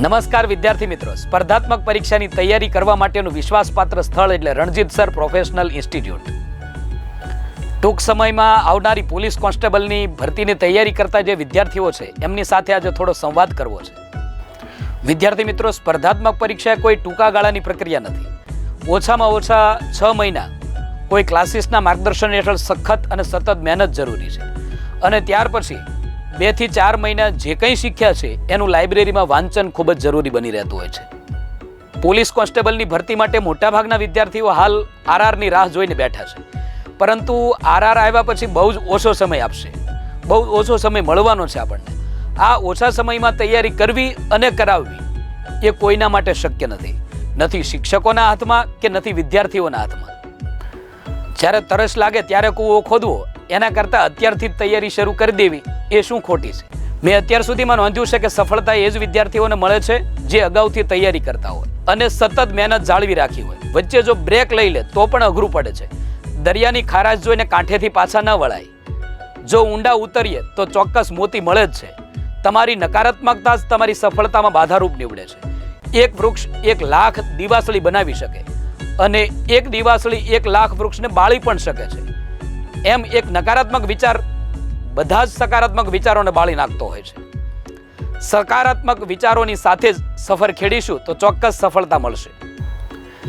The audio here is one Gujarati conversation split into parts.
નમસ્કાર વિદ્યાર્થી મિત્રો. સ્પર્ધાત્મક પરીક્ષાની તૈયારી કરવા માટેનું વિશ્વાસપાત્ર સ્થળ એટલે રણજીત સર પ્રોફેશનલ ઇન્સ્ટિટ્યૂટ. ટૂંક સમયમાં આવનારી પોલીસ કોન્સ્ટેબલની ભરતીની તૈયારી કરતા જે વિદ્યાર્થીઓ છે, એમની સાથે આજે થોડો સંવાદ કરવો છે. વિદ્યાર્થી મિત્રો, સ્પર્ધાત્મક પરીક્ષા કોઈ ટૂંકા ગાળાની પ્રક્રિયા નથી. ઓછામાં ઓછા છ મહિના. કોઈ ક્લાસીસના માર્ગદર્શન હેઠળ સખત અને સતત મહેનત જરૂરી છે. અને ત્યાર પછી બેથી ચાર મહિના જે કંઈ શીખ્યા છે, એનું લાઇબ્રેરીમાં વાંચન ખૂબ જ જરૂરી બની રહેતું હોય છે. પોલીસ કોન્સ્ટેબલની ભરતી માટે મોટાભાગના વિદ્યાર્થીઓ હાલ આરઆરની રાહ જોઈને બેઠા છે. પરંતુ આરઆર આવ્યા પછી બહુ જ ઓછો સમય આપશે. બહુ ઓછો સમય મળવાનો છે આપણને. આ ઓછા સમયમાં તૈયારી કરવી અને કરાવવી એ કોઈના માટે શક્ય નથી. નથી શિક્ષકોના હાથમાં કે નથી વિદ્યાર્થીઓના હાથમાં. જ્યારે તરસ લાગે ત્યારે કૂવો ખોદવો, એના કરતાં અત્યારથી જ તૈયારી શરૂ કરી દેવી. એ શું ખોટી છે? મેં અત્યાર સુધીમાં નોંધ્યું છે કે સફળતા એ જ વિદ્યાર્થીઓને મળે છે જે અગાઉથી તૈયારી કરતા હોય. અને સતત મહેનત જાળવી રાખી હોય. વચ્ચે જો બ્રેક લઈ લે, તો પણ અઘરું પડે છે. દરિયાની ખારાશ જોઈને કાંઠેથી પાછા ન વળાય. જો ઊંડા ઉતરીએ, તો ચોક્કસ મોતી મળે જ છે. તમારી નકારાત્મકતા જ તમારી સફળતામાં બાધારૂપ નીવડે છે. એક વૃક્ષ એક લાખ દિવાસળી બનાવી શકે. અને એક દિવાસળી એક લાખ વૃક્ષને બાળી પણ શકે છે. એમ એક નકારાત્મક વિચાર બધા જ સકારાત્મક વિચારોને બાળી નાખતો હોય છે. સકારાત્મક વિચારોની સાથે જ સફર ખેડીશું તો ચોક્કસ સફળતા મળશે.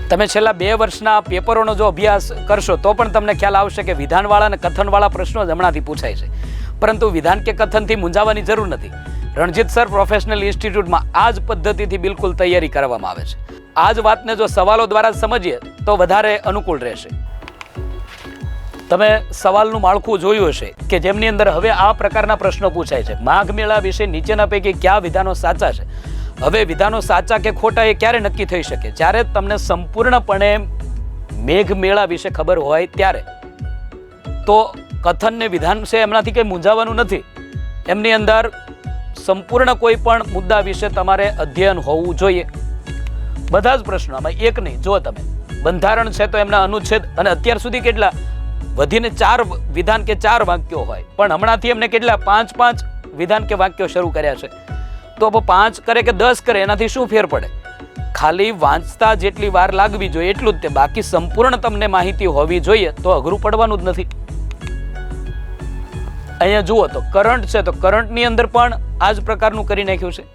તમે છેલ્લા બે વર્ષના પેપરોનો જો અભ્યાસ કરશો તો પણ તમને ખ્યાલ આવશે કે વિધાનવાળા અને કથનવાળા પ્રશ્નો જ હમણાંથી પૂછાય છે. પરંતુ વિધાન કે કથનથી મૂંઝાવાની જરૂર નથી. રણજીત સર પ્રોફેશનલ ઇન્સ્ટિટ્યૂટમાં આ જ પદ્ધતિથી બિલકુલ તૈયારી કરવામાં આવે છે. આ જ વાતને જો સવાલો દ્વારા સમજીએ તો વધારે અનુકૂળ રહેશે. તમે સવાલનું માળખું જોયું હશે કે જેમની અંદર હવે આ પ્રકારના પ્રશ્નો પૂછાય છે. માઘ મેળા વિશે નીચેના પૈકી કયા વિધાનો સાચા છે? હવે વિધાનો સાચા કે ખોટા એ ક્યારે નક્કી થઈ શકે? જ્યારે તમને સંપૂર્ણપણે મેઘ મેળા વિશે ખબર હોય ત્યારે. તો કથન ને વિધાન છે એમનાથી કંઈ મૂંઝાવાનું નથી. એમની અંદર સંપૂર્ણ કોઈ પણ મુદ્દા વિશે તમારે અધ્યયન હોવું જોઈએ. બધા જ પ્રશ્નો આમાં એક નહીં જો તમે. બંધારણ છે તો એમના અનુચ્છેદ અને અત્યાર સુધી કેટલા? વધીને ચાર વિધાન કે ચાર વાક્યો હોય. પણ હમણાંથી એમને કેટલા? પાંચ પાંચ વિધાન કે વાક્યો શરૂ કર્યા છે. તો પાંચ કરે કે દસ કરે, એનાથી શું ફેર પડે? ખાલી વાંચતા જેટલી વાર લાગવી જોઈએ, એટલું જ તે. બાકી સંપૂર્ણ તમને માહિતી હોવી જોઈએ, તો અઘરું પડવાનું જ નથી. અહીંયા જુઓ તો, કરંટ છે તો કરંટની અંદર પણ આ જ પ્રકારનું કરી નાખ્યું છે.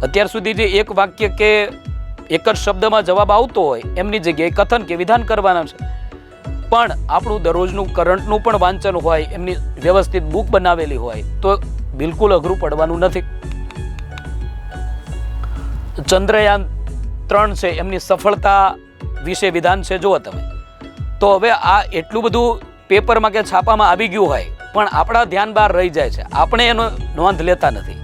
અત્યાર સુધી જે એક વાક્ય કે એક જ શબ્દમાં જવાબ આવતો હોય, એમની જગ્યાએ કથન કે વિધાન કરવાના છે. પણ આપણું દરરોજનું કરંટનું પણ વાંચન હોય, એમની વ્યવસ્થિત બુક બનાવેલી હોય, તો બિલકુલ અઘરું પડવાનું નથી. ચંદ્રયાન ત્રણ છે, એમની સફળતા વિશે વિધાન છે, જુઓ તમે. તો હવે આ એટલું બધું પેપરમાં કે છાપામાં આવી ગયું હોય, પણ આપણા ધ્યાન બહાર રહી જાય છે. આપણે એનો નોંધ લેતા નથી.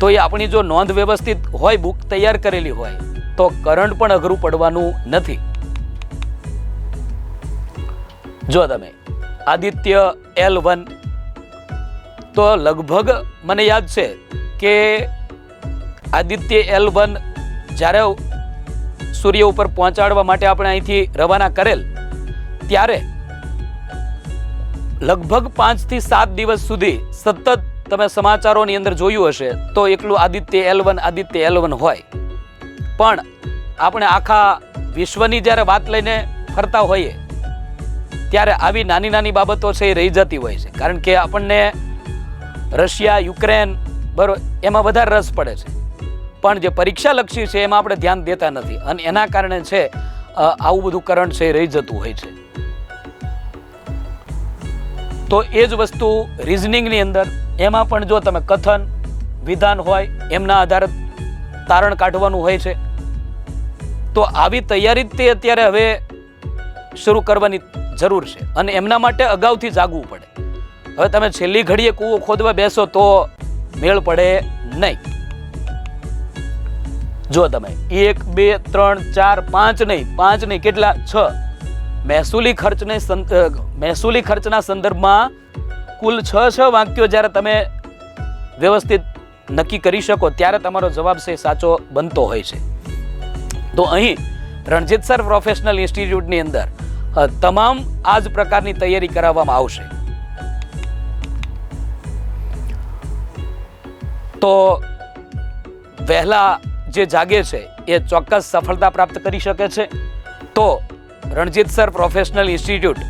તો એ આપણી જો નોંધ વ્યવસ્થિત હોય, બુક તૈયાર કરેલી હોય, તો કરંટ પણ અઘરું પડવાનું નથી. જો તમે આદિત્ય એલ વન, તો લગભગ મને યાદ છે કે આદિત્ય એલ વન જ્યારે સૂર્ય ઉપર પહોંચાડવા માટે આપણે અહીંથી રવાના કરેલ, ત્યારે લગભગ પાંચથી સાત દિવસ સુધી સતત તમે સમાચારોની અંદર જોયું હશે, તો એકલું Aditya L one, Aditya L one હોય. પણ આપણે આખા વિશ્વની જ્યારે વાત લઈને ફરતા હોઈએ ત્યારે આવી નાની નાની બાબતો છે એ રહી જતી હોય છે. કારણ કે આપણને રશિયા, યુક્રેન બરોબર એમાં વધારે રસ પડે છે. પણ જે પરીક્ષાલક્ષી છે એમાં આપણે ધ્યાન દેતા નથી. અને એના કારણે છે આવું બધું કરંટ છે એ રહી જતું હોય છે. તો એ જ વસ્તુ રિઝનિંગની અંદર. એમાં પણ જો તમે કથન, વિધાન હોય, એમના આધારે તારણ કાઢવાનું હોય છે. તો આવી તૈયારી તે અત્યારે હવે શરૂ કરવાની જરૂર છે. અને એમના માટે અગાઉથી જાગવું પડે. હવે તમે છેલ્લી ઘડીએ કૂવો ખોદવા બેસો તો મેળ પડે નહીં. જો તમે, એક, બે, ત્રણ, ચાર, પાંચ નહીં પાંચ નહીં, કેટલા? છ. મહેસૂલી ખર્ચને મહેસૂલી ખર્ચના સંદર્ભમાં કુલ છ છ વાક્યો જ્યારે તમે વ્યવસ્થિત નક્કી કરી શકો, ત્યારે તમારો જવાબ છે સાચો બનતો હોય છે. તો અહીં રણજીત સર પ્રોફેશનલ ઇન્સ્ટિટ્યૂટની અંદર તમામ આ જ પ્રકારની તૈયારી કરાવવામાં આવશે. તો વહેલા જે જાગે છે, એ ચોક્કસ સફળતા પ્રાપ્ત કરી શકે છે. તો રણજીત સર પ્રોફેશનલ ઇન્સ્ટિટ્યૂટ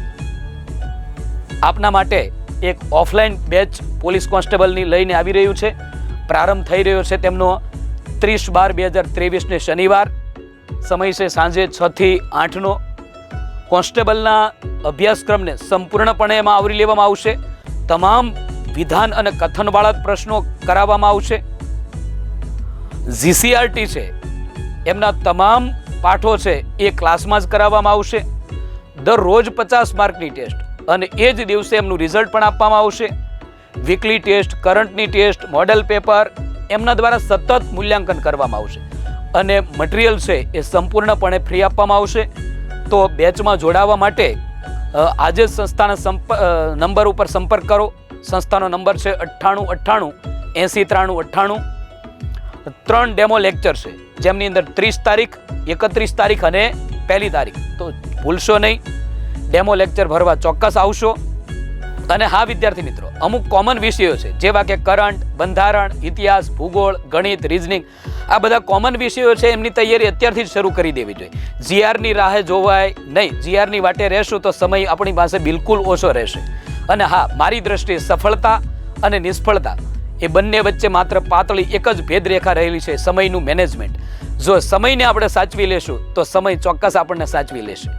આપના માટે એક ઓફલાઈન બેચ પોલીસ કોન્સ્ટેબલની લઈને આવી રહ્યું છે. પ્રારંભ થઈ રહ્યો છે તેમનો ત્રીસ બાર બે હજાર ત્રેવીસને શનિવાર. સમય છે સાંજે છથી આઠનો. કોન્સ્ટેબલના અભ્યાસક્રમને સંપૂર્ણપણે એમાં આવરી લેવામાં આવશે. તમામ વિધાન અને કથનવાળા પ્રશ્નો કરાવવામાં આવશે. જીસીઆરટી છે, એમના તમામ પાઠો છે એ ક્લાસમાં જ કરાવવામાં આવશે. દરરોજ પચાસ માર્કની ટેસ્ટ અને એ જ દિવસે એમનું રિઝલ્ટ પણ આપવામાં આવશે. વીકલી ટેસ્ટ, કરંટની ટેસ્ટ, મોડેલ પેપર એમના દ્વારા સતત મૂલ્યાંકન કરવામાં આવશે. અને મટીરિયલ છે એ સંપૂર્ણપણે ફ્રી આપવામાં આવશે. તો બેચમાં જોડાવા માટે આજે જ સંસ્થાના સંપ નંબર ઉપર સંપર્ક કરો. સંસ્થાનો નંબર છે અઠ્ઠાણું અઠ્ઠાણું, એંસી ત્રાણું અઠ્ઠાણું. ત્રણ ડેમો લેક્ચર છે, જેમની અંદર ત્રીસ તારીખ, એકત્રીસ તારીખ અને પહેલી તારીખ. તો ભૂલશો નહીં, ડેમો લેક્ચર ભરવા ચોક્કસ આવશો. અને હા, વિદ્યાર્થી મિત્રો, અમુક કોમન વિષયો છે, જેવા કે કરંટ, બંધારણ, ઇતિહાસ, ભૂગોળ, ગણિત, રિઝનિંગ આ બધા કોમન વિષયો છે, એમની તૈયારી અત્યારથી જ શરૂ કરી દેવી જોઈએ. જીઆરની રાહે જોવાય નહીં, જીઆરની વાટે રહેશું તો સમય આપણી પાસે બિલકુલ ઓછો રહેશે. અને હા, મારી દ્રષ્ટિએ સફળતા અને નિષ્ફળતા એ બંને વચ્ચે માત્ર પાતળી એક જ ભેદરેખા રહેલી છે, સમયનું મેનેજમેન્ટ જો સમયને આપણે સાચવી લેશું, તો સમય ચોક્કસ આપણને સાચવી લેશે.